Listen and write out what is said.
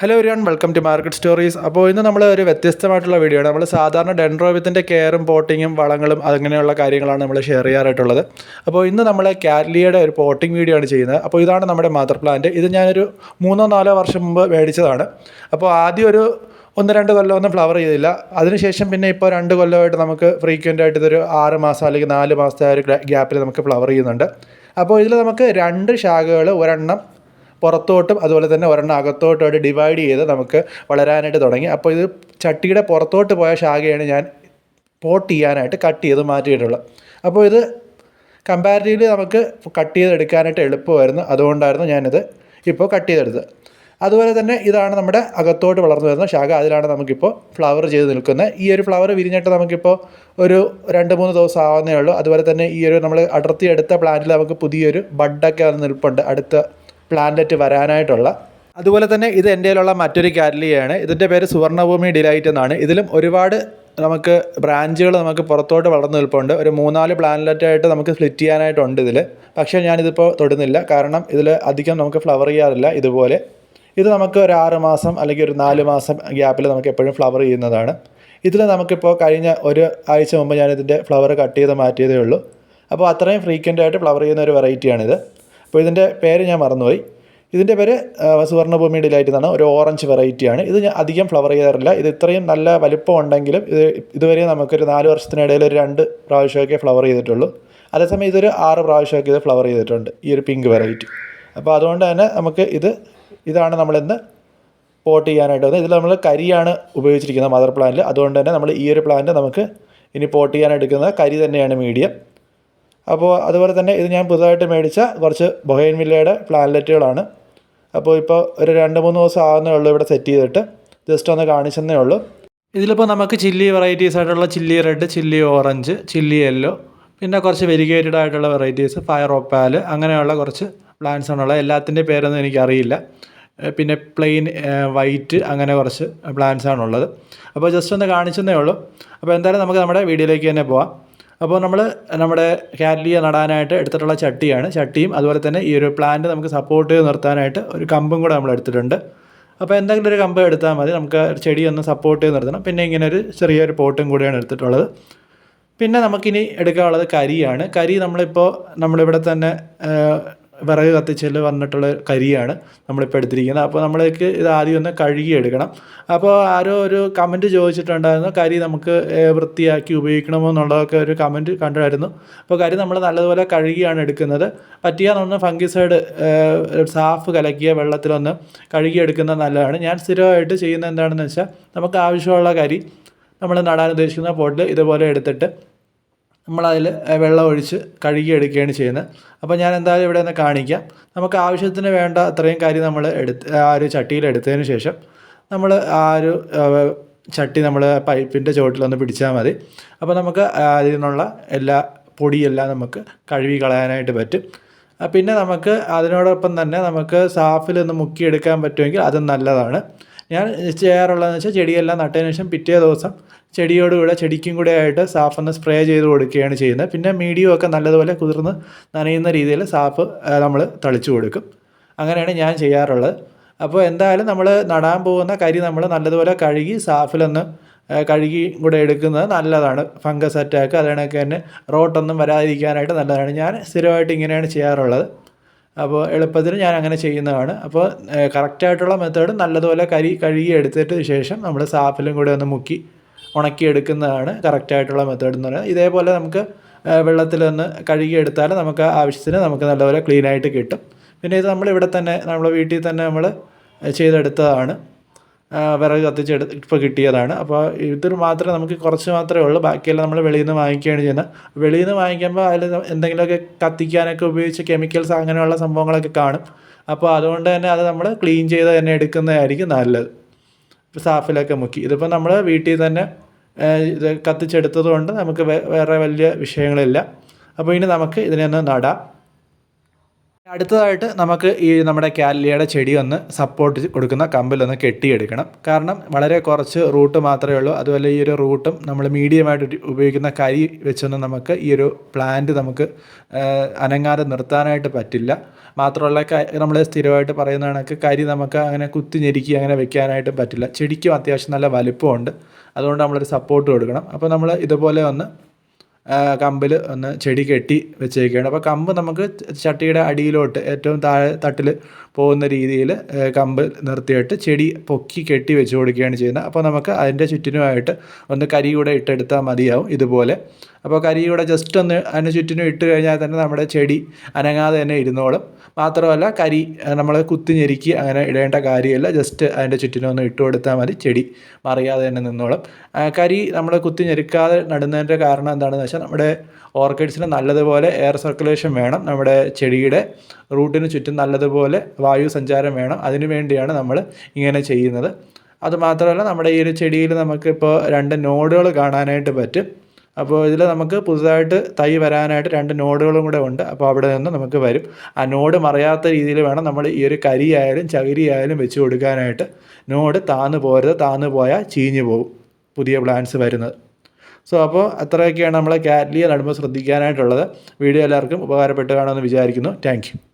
Hello everyone welcome to market stories അപ്പോൾ ഇന്ന് നമ്മൾ ഒരു വ്യത്യസ്തമായിട്ടുള്ള വീഡിയോ ആണ്. നമ്മൾ സാധാരണ ഡെൻഡ്രോവിത്തിന്റെ കെയറും പോട്ടിങ്ങും വളങ്ങളും അങ്ങനെയുള്ള കാര്യങ്ങളാണ് നമ്മൾ ഷെയർ ചെയ്യാറായിട്ടുള്ളത്. അപ്പോൾ ഇന്ന് നമ്മൾ കാറ്റ്ലിയുടെ ഒരു പോട്ടിംഗ് വീഡിയോ ആണ് ചെയ്യുന്നത്. അപ്പോൾ ഇതാണ് നമ്മുടെ മദർ പ്ലാന്റ് ഇത് ഞാനൊരു മൂന്നോ നാലോ വർഷം മുമ്പ് മേടിച്ചതാണ്. അപ്പോൾ ആദ്യം ഒരു ഒന്ന് രണ്ട് കൊല്ലം ഒന്നും ഫ്ലവർ ചെയ്തില്ല. അതിനുശേഷം പിന്നെ ഇപ്പോൾ രണ്ട് കൊല്ലമായിട്ട് നമുക്ക് ഫ്രീക്വന്റ് ആയിട്ട് ഇതൊരു ആറ് മാസം അല്ലെങ്കിൽ നാല് മാസത്തെ ആ ഒരു ഗ്യാപ്പിൽ നമുക്ക് ഫ്ലവർ ചെയ്യുന്നുണ്ട്. അപ്പോൾ ഇതിൽ നമുക്ക് രണ്ട് ശാഖകൾ ഒരെണ്ണം പുറത്തോട്ടും അതുപോലെ തന്നെ ഒരെണ്ണം അകത്തോട്ടുമായിട്ട് ഡിവൈഡ് ചെയ്ത് നമുക്ക് വളരാനായിട്ട് തുടങ്ങി. അപ്പോൾ ഇത് ചട്ടിയുടെ പുറത്തോട്ട് പോയ ശാഖയാണ് ഞാൻ പോട്ട് ചെയ്യാനായിട്ട് കട്ട് ചെയ്ത് മാറ്റിയിട്ടുള്ളത്. അപ്പോൾ ഇത് കമ്പാരിറ്റീവ്ലി നമുക്ക് കട്ട് ചെയ്തെടുക്കാനായിട്ട് എളുപ്പമായിരുന്നു. അതുകൊണ്ടായിരുന്നു ഞാനിത് ഇപ്പോൾ കട്ട് ചെയ്തെടുത്തത്. അതുപോലെ തന്നെ ഇതാണ് നമ്മുടെ അകത്തോട്ട് വളർന്നു വരുന്ന ശാഖ. അതിലാണ് നമുക്കിപ്പോൾ ഫ്ലവർ ചെയ്ത് നിൽക്കുന്നത്. ഈ ഒരു ഫ്ലവർ വിരിഞ്ഞിട്ട് നമുക്കിപ്പോൾ ഒരു രണ്ട് മൂന്ന് ദിവസം ആവുന്നേ ഉള്ളൂ. അതുപോലെ തന്നെ ഈ ഒരു നമ്മൾ അടർത്തി എടുത്ത പ്ലാന്റിൽ നമുക്ക് പുതിയൊരു ബഡൊക്കെ വന്ന് നിൽപ്പുണ്ട്. അടുത്ത പ്ലാന്ററ്റ് വരാനായിട്ടുള്ള അതുപോലെ തന്നെ ഇത് എന്റെ കയ്യിലുള്ള മറ്റൊരു കാറ്റലിയാണ്. ഇതിന്റെ പേര് സുവർണഭൂമി ഡിലൈറ്റ് എന്നാണ്. ഇതിലും ഒരുപാട് നമുക്ക് ബ്രാഞ്ചുകൾ നമുക്ക് പുറത്തോട്ട് വളർന്നു നിൽപ്പുണ്ട്. ഒരു മൂന്നാൽ പ്ലാനറ്റായിട്ട് നമുക്ക് സ്പ്ലിറ്റ് ചെയ്യാനായിട്ടുണ്ട് ഇതിൽ പക്ഷേ ഞാനിതിപ്പോൾ തൊടുന്നില്ല. കാരണം ഇതിൽ അധികം നമുക്ക് ഫ്ലവർ ചെയ്യാറില്ല ഇതുപോലെ. ഇത് നമുക്ക് ഒരു ആറ് മാസം അല്ലെങ്കിൽ ഒരു നാല് മാസം ഗ്യാപ്പിൽ നമുക്ക് എപ്പോഴും ഫ്ലവർ ചെയ്യുന്നതാണ്. ഇതിൽ നമുക്കിപ്പോൾ കഴിഞ്ഞ ഒരു ആഴ്ച മുമ്പ് ഞാനിതിന്റെ ഫ്ലവർ കട്ട് ചെയ്ത് മാറ്റിയതേ ഉള്ളൂ. അപ്പോൾ അത്രയും ഫ്രീക്വന്റ് ആയിട്ട് ഫ്ലവർ ചെയ്യുന്ന ഒരു വെറൈറ്റിയാണിത് അപ്പോൾ ഇതിന്റെ പേര് ഞാൻ മറന്നുപോയി. ഇതിന്റെ പേര് ആ, സുവർണഭൂമി ഡിലൈറ്റ് എന്നാണ്. ഒരു ഓറഞ്ച് വെറൈറ്റിയാണ് ഇത് ഞാൻ അധികം ഫ്ലവർ ചെയ്യാറില്ല. ഇത് ഇത്രയും നല്ല വലിപ്പം ഉണ്ടെങ്കിലും ഇത് ഇതുവരെ നമുക്കൊരു നാല് വർഷത്തിനിടയിൽ ഒരു രണ്ട് പ്രാവശ്യമൊക്കെ ഫ്ലവർ ചെയ്തിട്ടുള്ളൂ. അതേസമയം ഇതൊരു ആറ് പ്രാവശ്യമൊക്കെ ഇത് ഫ്ലവർ ചെയ്തിട്ടുണ്ട്. ഈ ഒരു പിങ്ക് വെറൈറ്റി അപ്പോൾ അതുകൊണ്ട് തന്നെ നമുക്ക് ഇത് ഇതാണ് നമ്മളിന്ന് പോട്ട് ചെയ്യാനായിട്ട് വന്നത്. ഇതിൽ നമ്മൾ കരിയാണ് ഉപയോഗിച്ചിരിക്കുന്നത് മദർ പ്ലാന്റിൽ. അതുകൊണ്ട് തന്നെ നമ്മൾ ഈ ഒരു പ്ലാന്റ് നമുക്ക് ഇനി പോട്ട് ചെയ്യാൻ എടുക്കുന്നത് കരി തന്നെയാണ് മീഡിയം അപ്പോൾ അതുപോലെ തന്നെ ഇത് ഞാൻ പുതുതായിട്ട് മേടിച്ച കുറച്ച് ബൊഹൈൻവില്ലയുടെ പ്ലാൻലെറ്റുകളാണ് അപ്പോൾ ഇപ്പോൾ ഒരു രണ്ട് മൂന്ന് ദിവസം ആകുന്നേ ഉള്ളൂ ഇവിടെ സെറ്റ് ചെയ്തിട്ട്. ജസ്റ്റ് ഒന്ന് കാണിച്ചെന്നേ ഉള്ളൂ. ഇതിലിപ്പോൾ നമുക്ക് ചില്ലി വെറൈറ്റീസ് ആയിട്ടുള്ള chilli red chilli orange chilli yellow പിന്നെ കുറച്ച് വെരിഗേറ്റഡ് ആയിട്ടുള്ള വെറൈറ്റീസ് ഫയർ ഒപ്പാൽ അങ്ങനെയുള്ള കുറച്ച് പ്ലാന്റ്സ് ആണുള്ളത്. എല്ലാത്തിന്റെ പേരൊന്നും എനിക്കറിയില്ല. പിന്നെ പ്ലെയിൻ വൈറ്റ് അങ്ങനെ കുറച്ച് പ്ലാന്റ്സ് ആണുള്ളത്. അപ്പോൾ ജസ്റ്റ് ഒന്ന് കാണിച്ചെന്നേ ഉള്ളൂ. അപ്പോൾ എന്തായാലും നമുക്ക് നമ്മുടെ വീഡിയോയിലേക്ക് തന്നെ പോവാം. അപ്പോൾ നമ്മൾ നമ്മുടെ കാറ്റ്ലിയ നടാനായിട്ട് എടുത്തിട്ടുള്ള ചട്ടിയാണ്. ചട്ടിയും അതുപോലെ തന്നെ ഈ ഒരു പ്ലാന്റ് നമുക്ക് സപ്പോർട്ട് ചെയ്ത് നിർത്താനായിട്ട് ഒരു കമ്പും കൂടെ നമ്മൾ എടുത്തിട്ടുണ്ട്. അപ്പോൾ എന്തെങ്കിലും ഒരു കമ്പ് എടുത്താൽ മതി. നമുക്ക് ചെടി ഒന്ന് സപ്പോർട്ട് ചെയ്ത് നിർത്തണം. പിന്നെ ഇങ്ങനെ ഒരു ചെറിയൊരു പോട്ടും കൂടിയാണ് എടുത്തിട്ടുള്ളത്. പിന്നെ നമുക്കിനി എടുക്കാനുള്ളത് കരിയാണ്. കരി നമ്മളിപ്പോൾ നമ്മളിവിടെ തന്നെ വിറക് കത്തിച്ചതിൽ വന്നിട്ടുള്ള കരിയാണ് നമ്മളിപ്പോൾ എടുത്തിരിക്കുന്നത്. അപ്പോൾ നമ്മൾക്ക് ഇത് ആദ്യം ഒന്ന് കഴുകി എടുക്കണം അപ്പോൾ ആരോ ഒരു കമന്റ് ചോദിച്ചിട്ടുണ്ടായിരുന്നു കരി നമുക്ക് വൃത്തിയാക്കി ഉപയോഗിക്കണമോ എന്നുള്ളതൊക്കെ ഒരു കമന്റ് കണ്ടായിരുന്നു അപ്പോൾ കരി നമ്മൾ നല്ലതുപോലെ കഴുകിയാണ് എടുക്കുന്നത്. പറ്റിയാൽ ഒന്ന് ഫംഗിസൈഡ് സാഫ് കലക്കിയ വെള്ളത്തിലൊന്ന് കഴുകിയെടുക്കുന്നത് നല്ലതാണ്. ഞാൻ സ്ഥിരമായിട്ട് ചെയ്യുന്നത് എന്താണെന്ന് വെച്ചാൽ നമുക്ക് ആവശ്യമുള്ള കരി നമ്മൾ നടാൻ ഉദ്ദേശിക്കുന്ന പോട്ടിൽ ഇതുപോലെ എടുത്തിട്ട് നമ്മളതിൽ വെള്ളം ഒഴിച്ച് കഴുകിയെടുക്കുകയാണ് ചെയ്യുന്നത്. അപ്പോൾ ഞാൻ എന്തായാലും ഇവിടെ ഒന്ന് കാണിക്കാം. നമുക്ക് ആവശ്യത്തിന് വേണ്ട അത്രയും കാര്യം നമ്മൾ എടുത്ത് ആ ഒരു ചട്ടിയിൽ എടുത്തതിന് ശേഷം നമ്മൾ ആ ഒരു ചട്ടി നമ്മൾ പൈപ്പിന്റെ ചുവട്ടിലൊന്ന് പിടിച്ചാൽ മതി. അപ്പോൾ നമുക്ക് അതിൽ നിന്നുള്ള എല്ലാ പൊടിയെല്ലാം നമുക്ക് കഴുകി കളയാനായിട്ട് പറ്റും. പിന്നെ നമുക്ക് അതിനോടൊപ്പം തന്നെ നമുക്ക് സാഫിലൊന്ന് മുക്കിയെടുക്കാൻ പറ്റുമെങ്കിൽ അതും നല്ലതാണ്. ഞാൻ ചെയ്യാറുള്ളതെന്ന് വെച്ചാൽ ചെടിയെല്ലാം നട്ടതിന് ശേഷം പിറ്റേ ദിവസം ചെടിയോട് ചെടിയോടുകൂടെ ചെടിക്കും കൂടെ ആയിട്ട് സാഫൊന്ന് സ്പ്രേ ചെയ്ത് കൊടുക്കുകയാണ് ചെയ്യുന്നത്. പിന്നെ മീഡിയം ഒക്കെ നല്ലതുപോലെ കുതിർന്ന് നനയുന്ന രീതിയിൽ സാഫ് നമ്മൾ തളിച്ചു കൊടുക്കും. അങ്ങനെയാണ് ഞാൻ ചെയ്യാറുള്ളത്. അപ്പോൾ എന്തായാലും നമ്മൾ നടാൻ പോകുന്ന കരി നമ്മൾ നല്ലതുപോലെ കഴുകി സാഫിലൊന്ന് കഴുകി കൂടെ എടുക്കുന്നത് നല്ലതാണ്. ഫംഗസ് അറ്റാക്ക് അതിനൊക്കെ തന്നെ റോട്ടൊന്നും വരാതിരിക്കാനായിട്ട് നല്ലതാണ്. ഞാൻ സ്ഥിരമായിട്ട് ഇങ്ങനെയാണ് ചെയ്യാറുള്ളത്. അപ്പോൾ എളുപ്പത്തിന് ഞാൻ അങ്ങനെ ചെയ്യുന്നതാണ്. അപ്പോൾ കറക്റ്റായിട്ടുള്ള മെത്തേഡ് നല്ലതുപോലെ കരി കഴുകി എടുത്തിട്ട് ശേഷം നമ്മൾ സാഫിലും കൂടെ ഒന്ന് മുക്കി ഉണക്കിയെടുക്കുന്നതാണ് കറക്റ്റായിട്ടുള്ള മെത്തേഡ് എന്ന് പറയുന്നത്. ഇതേപോലെ നമുക്ക് വെള്ളത്തിലൊന്ന് കഴുകി എടുത്താൽ നമുക്ക് ആവശ്യത്തിന് നമുക്ക് നല്ലപോലെ ക്ലീനായിട്ട് കിട്ടും. പിന്നെ ഇത് നമ്മൾ ഇവിടെ തന്നെ നമ്മുടെ വീട്ടിൽ തന്നെ നമ്മൾ ചെയ്തെടുത്തതാണ്. ആ, കത്തിച്ച് എടുത്ത് ഇപ്പോൾ കിട്ടിയതാണ്. അപ്പോൾ ഇതിൽ മാത്രമേ നമുക്ക് കുറച്ച് മാത്രമേ ഉള്ളൂ. ബാക്കിയെല്ലാം നമ്മൾ വെളിയിൽ നിന്ന് വാങ്ങിക്കുകയാണ് ചെയ്യുന്നത്. വെളിയിൽ നിന്ന് വാങ്ങിക്കുമ്പോൾ അതിൽ എന്തെങ്കിലുമൊക്കെ കത്തിക്കാനൊക്കെ ഉപയോഗിച്ച കെമിക്കൽസ് അങ്ങനെയുള്ള സംഭവങ്ങളൊക്കെ കാണും. അപ്പോൾ അതുകൊണ്ട് തന്നെ അത് നമ്മൾ ക്ലീൻ ചെയ്ത് തന്നെ എടുക്കുന്നതായിരിക്കും നല്ലത്. ഇപ്പോൾ സാഫിലൊക്കെ മുക്കി. ഇതിപ്പോൾ നമ്മൾ വീട്ടിൽ തന്നെ ഇത് കത്തിച്ചെടുത്തത് കൊണ്ട് നമുക്ക് വേറെ വലിയ വിഷയങ്ങളില്ല. അപ്പോൾ ഇനി നമുക്ക് ഇതിനെ ഒന്ന് നടാം. അടുത്തതായിട്ട് നമുക്ക് ഈ നമ്മുടെ കാലിയയുടെ ചെടി ഒന്ന് സപ്പോർട്ട് കൊടുക്കുന്ന കമ്പിലൊന്ന് കെട്ടിയെടുക്കണം. കാരണം വളരെ കുറച്ച് റൂട്ട് മാത്രമേ ഉള്ളൂ. അതുപോലെ ഈ ഒരു റൂട്ടും നമ്മൾ മീഡിയമായിട്ട് ഉപയോഗിക്കുന്ന കരി വെച്ചൊന്നും നമുക്ക് ഈ ഒരു പ്ലാന്റ് നമുക്ക് അനങ്ങാതെ നിർത്താനായിട്ട് പറ്റില്ല. മാത്രമല്ല നമ്മൾ സ്ഥിരമായിട്ട് പറയുന്ന കണക്ക് കരി നമുക്ക് അങ്ങനെ കുത്തി ഞെരുക്കി അങ്ങനെ വെക്കാനായിട്ട് പറ്റില്ല. ചെടിക്കും അത്യാവശ്യം നല്ല വലുപ്പമുണ്ട്. അതുകൊണ്ട് നമ്മളൊരു സപ്പോർട്ട് കൊടുക്കണം. അപ്പോൾ നമ്മൾ ഇതുപോലെ ഒന്ന് കമ്പിൽ ഒന്ന് ചെടി കെട്ടി വെച്ചേക്കുകയാണ് അപ്പോൾ കമ്പ് നമുക്ക് ചട്ടിയുടെ അടിയിലോട്ട് ഏറ്റവും താഴെ തട്ടിൽ പോകുന്ന രീതിയിൽ കമ്പ് നിർത്തിയിട്ട് ചെടി പൊക്കി കെട്ടി വെച്ച് കൊടുക്കുകയാണ് ചെയ്യുന്നത്. അപ്പോൾ നമുക്ക് അതിന്റെ ചുറ്റിനുമായിട്ട് ഒന്ന് കരി കൂടെ ഇട്ടെടുത്താൽ മതിയാവും ഇതുപോലെ. അപ്പോൾ കരി കൂടെ ജസ്റ്റ് ഒന്ന് അതിന് ചുറ്റിനും ഇട്ട് കഴിഞ്ഞാൽ തന്നെ നമ്മുടെ ചെടി അനങ്ങാതെ തന്നെ ഇരുന്നോളും. മാത്രമല്ല കരി നമ്മൾ കുത്തി ഞെരുക്കി അങ്ങനെ ഇടേണ്ട കാര്യമില്ല. ജസ്റ്റ് അതിന്റെ ചുറ്റിനും ഒന്ന് ഇട്ട് കൊടുത്താൽ മതി ചെടി മറിയാതെ തന്നെ നിന്നോളും. കരി നമ്മൾ കുത്തി ഞെരുക്കാതെ നടുന്നതിന്റെ കാരണം എന്താണെന്ന് വെച്ചാൽ നമ്മുടെ ഓർക്കിഡ്സിന് നല്ലതുപോലെ എയർ സർക്കുലേഷൻ വേണം. നമ്മുടെ ചെടിയുടെ റൂട്ടിന് ചുറ്റും നല്ലതുപോലെ വായു സഞ്ചാരം വേണം. അതിനു വേണ്ടിയാണ് നമ്മൾ ഇങ്ങനെ ചെയ്യുന്നത്. അതുമാത്രമല്ല നമ്മുടെ ഈ ഒരു ചെടിയിൽ നമുക്കിപ്പോൾ രണ്ട് നോഡുകൾ കാണാനായിട്ട് പറ്റും. അപ്പോൾ ഇതിൽ നമുക്ക് പുതുതായിട്ട് തൈ വരാനായിട്ട് രണ്ട് നോഡുകളും കൂടെ ഉണ്ട്. അപ്പോൾ അവിടെ നിന്ന് നമുക്ക് വരും. ആ നോഡ് മറയാത്ത രീതിയിൽ വേണം നമ്മൾ ഈ ഒരു കരിയായാലും ചകിരിയായാലും വെച്ച് കൊടുക്കാനായിട്ട്. നോഡ് താന്നു പോരുത്. താന്നു പോയാൽ ചീഞ്ഞു പോകും പുതിയ പ്ലാന്റ്സ് വരുന്നത്. സോ അപ്പോൾ അത്രയൊക്കെയാണ് നമ്മളെ കാറ്റ്ലിയ നടുമ്പോൾ ശ്രദ്ധിക്കാനായിട്ടുള്ളത്. വീഡിയോ എല്ലാവർക്കും ഉപകാരപ്പെട്ട് കാണുമെന്ന് വിചാരിക്കുന്നു. താങ്ക്